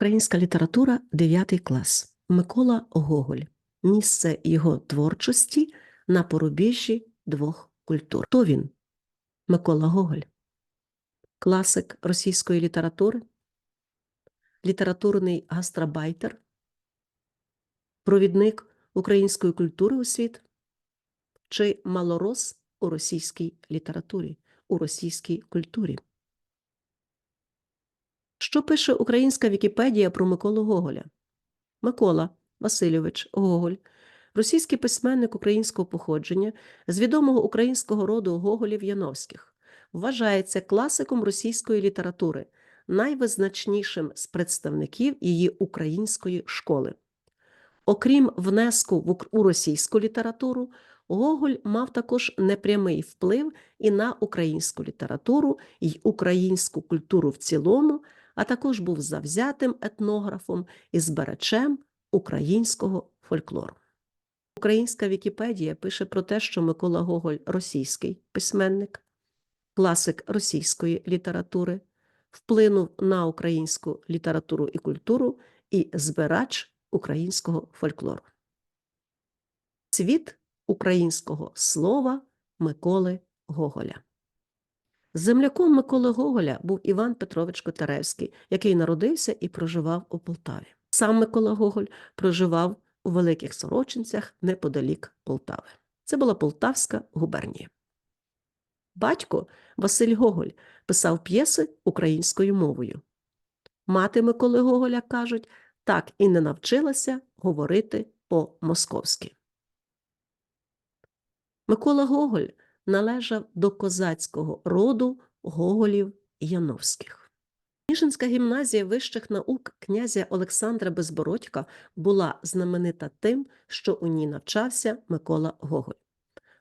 Українська література 9 клас. Микола Гоголь. Місце його творчості на порубіжжі двох культур. Хто він? Микола Гоголь. Класик російської літератури, літературний гастробайтер, провідник української культури у світ чи малорос у російській літературі, у російській культурі. Що пише українська Вікіпедія про Миколу Гоголя? Микола Васильович Гоголь, російський письменник українського походження з відомого українського роду Гоголів Яновських, вважається класиком російської літератури, найвизначнішим з представників її української школи. Окрім внеску у російську літературу, Гоголь мав також непрямий вплив і на українську літературу й українську культуру в цілому, а також був завзятим етнографом і збирачем українського фольклору. Українська Вікіпедія пише про те, що Микола Гоголь російський письменник, класик російської літератури, вплинув на українську літературу і культуру і збирач українського фольклору. Цвіт українського слова Миколи Гоголя. Земляком Миколи Гоголя був Іван Петрович Котляревський, який народився і проживав у Полтаві. Сам Микола Гоголь проживав у Великих Сорочинцях неподалік Полтави. Це була Полтавська губернія. Батько Василь Гоголь писав п'єси українською мовою. Мати Миколи Гоголя, кажуть, так і не навчилася говорити по-московськи. Микола Гоголь належав до козацького роду Гоголів Яновських. Ніжинська гімназія вищих наук князя Олександра Безбородька була знаменита тим, що у ній навчався Микола Гоголь.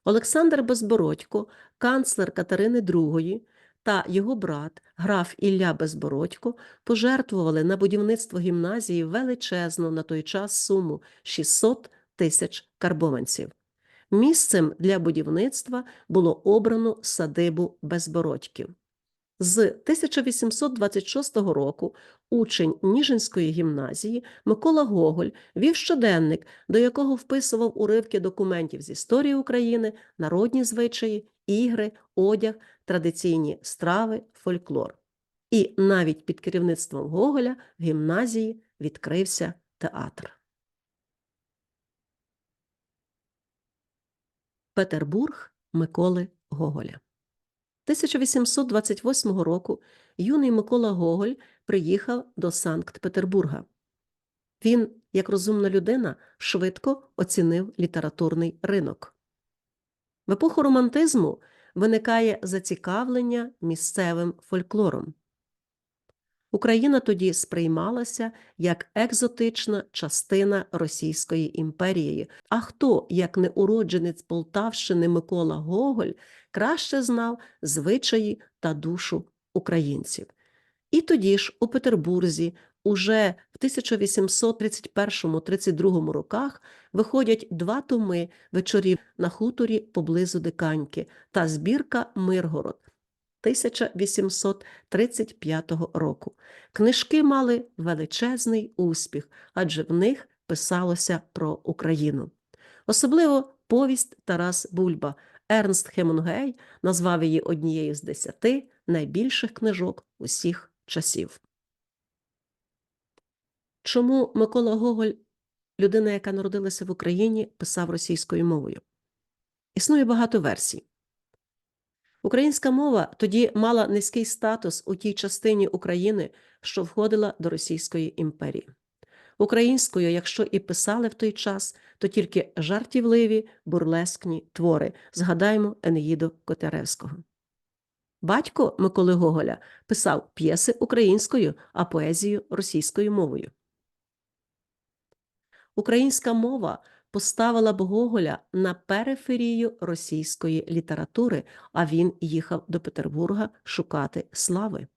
Олександр Безбородько, канцлер Катерини II та його брат, граф Ілля Безбородько, пожертвували на будівництво гімназії величезну на той час суму 600 тисяч карбованців. Місцем для будівництва було обрано садибу Безбородьків. З 1826 року учень Ніжинської гімназії Микола Гоголь вів щоденник, до якого вписував уривки документів з історії України, народні звичаї, ігри, одяг, традиційні страви, фольклор. І навіть під керівництвом Гоголя в гімназії відкрився театр. Петербург Миколи Гоголя. 1828 року юний Микола Гоголь приїхав до Санкт-Петербурга. Він, як розумна людина, швидко оцінив літературний ринок. В епоху романтизму виникає зацікавлення місцевим фольклором. Україна тоді сприймалася як екзотична частина Російської імперії. А хто, як не уродженець Полтавщини Микола Гоголь, краще знав звичаї та душу українців? І тоді ж у Петербурзі уже в 1831-32 роках виходять два томи вечорів на хуторі поблизу Диканьки та збірка Миргород 1835 року. Книжки мали величезний успіх, адже в них писалося про Україну. Особливо повість Тарас Бульба. Ернст Хемінгей назвав її однією з десяти найбільших книжок усіх часів. Чому Микола Гоголь, людина, яка народилася в Україні, писав російською мовою? Існує багато версій. Українська мова тоді мала низький статус у тій частині України, що входила до Російської імперії. Українською, якщо і писали в той час, то тільки жартівливі бурлескні твори. Згадаємо Енеїду Котляревського. Батько Миколи Гоголя писав п'єси українською, а поезію російською мовою. Українська мова поставила б Гоголя на периферію російської літератури, а він їхав до Петербурга шукати слави.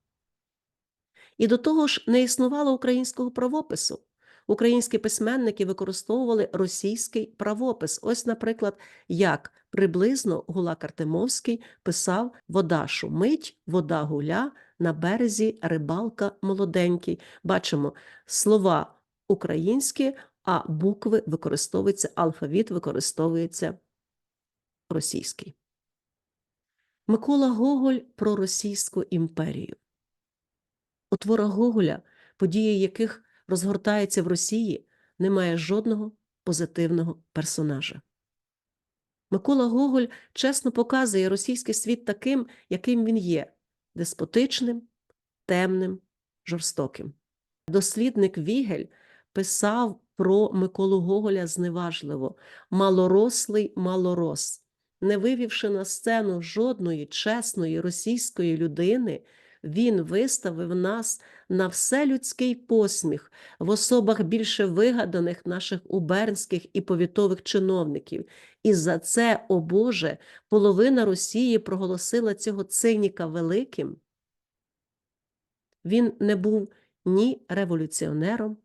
І до того ж не існувало українського правопису. Українські письменники використовували російський правопис. Ось, наприклад, як приблизно Гулак Артемовський писав «Вода шумить, вода гуля, на березі рибалка молоденький. Бачимо слова українські, а букви використовуються, алфавіт використовується російський. Микола Гоголь про Російську імперію. У творах Гоголя, події яких розгортаються в Росії, немає жодного позитивного персонажа. Микола Гоголь чесно показує російський світ таким, яким він є деспотичним, темним, жорстоким. Дослідник Вігель писав про Миколу Гоголя зневажливо малорослий малорос, не вивівши на сцену жодної чесної російської людини, він виставив нас на вселюдський посміх в особах більше вигаданих наших убернських і повітових чиновників. І за це, о Боже, половина Росії проголосила цього циніка великим. Він не був ні революціонером,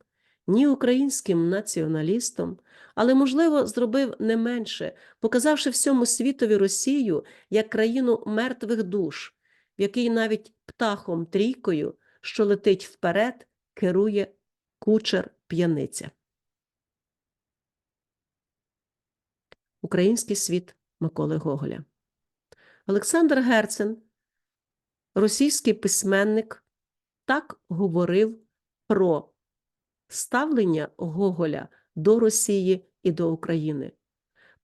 ні українським націоналістом, але, можливо, зробив не менше, показавши всьому світові Росію як країну мертвих душ, в якій навіть птахом трійкою, що летить вперед, керує кучер п'яниця. Український світ Миколи Гоголя. Олександр Герцен, російський письменник, так говорив про ставлення Гоголя до Росії и до Украины.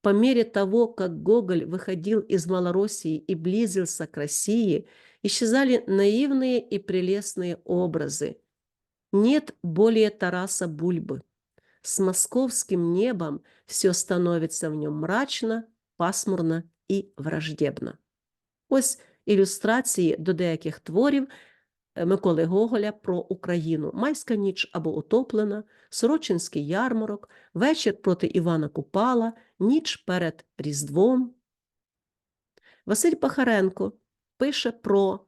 По мере того, как Гоголь выходил из Малороссии и близился к России, исчезали наивные и прелестные образы. Нет более Тараса Бульбы. С московским небом все становится в нем мрачно, пасмурно і враждебно. Ось ілюстрації до деяких творів Е, Миколи Гоголя про Україну, Майська ніч або утоплена, Сорочинський ярмарок, Вечір проти Івана Купала, Ніч перед Різдвом. Василь Пахаренко пише про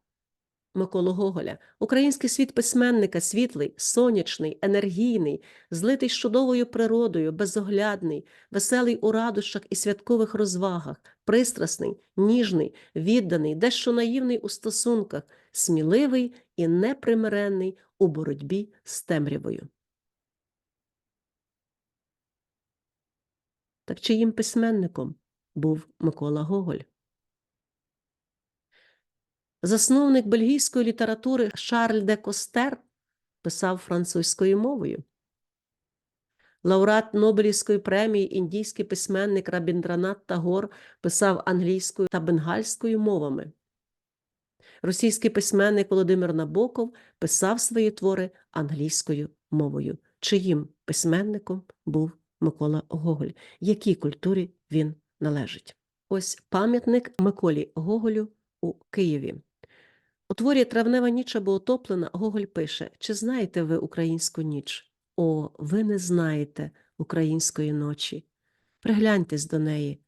Миколу Гоголя, український світ письменника світлий, сонячний, енергійний, злитий з чудовою природою, безоглядний, веселий у радощах і святкових розвагах, пристрасний, ніжний, відданий, дещо наївний у стосунках, сміливий і непримиренний у боротьбі з темрявою. Так чиїм письменником був Микола Гоголь? Засновник бельгійської літератури Шарль де Костер писав французькою мовою. Лауреат Нобелівської премії індійський письменник Рабіндранат Тагор писав англійською та бенгальською мовами. Російський письменник Володимир Набоков писав свої твори англійською мовою. Чиїм письменником був Микола Гоголь, якій культурі він належить? Ось пам'ятник Миколі Гоголю у Києві. У творі Травнева ніч або отоплена Гоголь пише: Чи знаєте ви українську ніч? О, ви не знаєте української ночі. Пригляньтесь до неї.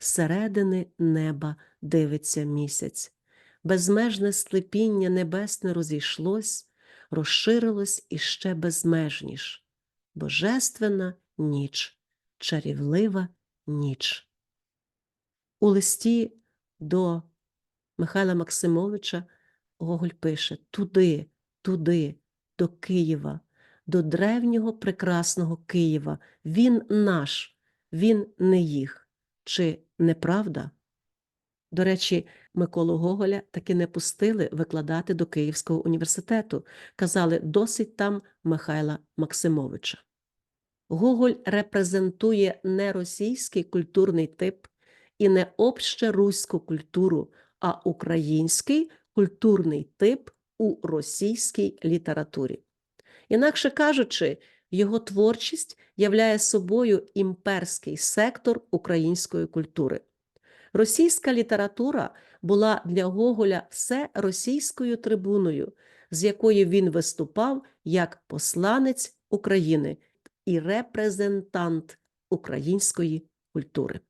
Зсередини неба дивиться місяць. Безмежне склепіння небесне розійшлось, розширилось іще безмежніш. Божественна ніч, чарівлива ніч. У листі до Михайла Максимовича Гоголь пише туди, туди, до Києва, до древнього прекрасного Києва. Він наш, він не їх. Чи неправда? До речі, Миколу Гоголя таки не пустили викладати до Київського університету. Казали, досить там Михайла Максимовича. Гоголь репрезентує не російський культурний тип і не общеруську культуру, а український культурний тип у російській літературі. Інакше кажучи, його творчість являє собою імперський сектор української культури. Російська література була для Гоголя все російською трибуною, з якої він виступав як посланець України і репрезентант української культури.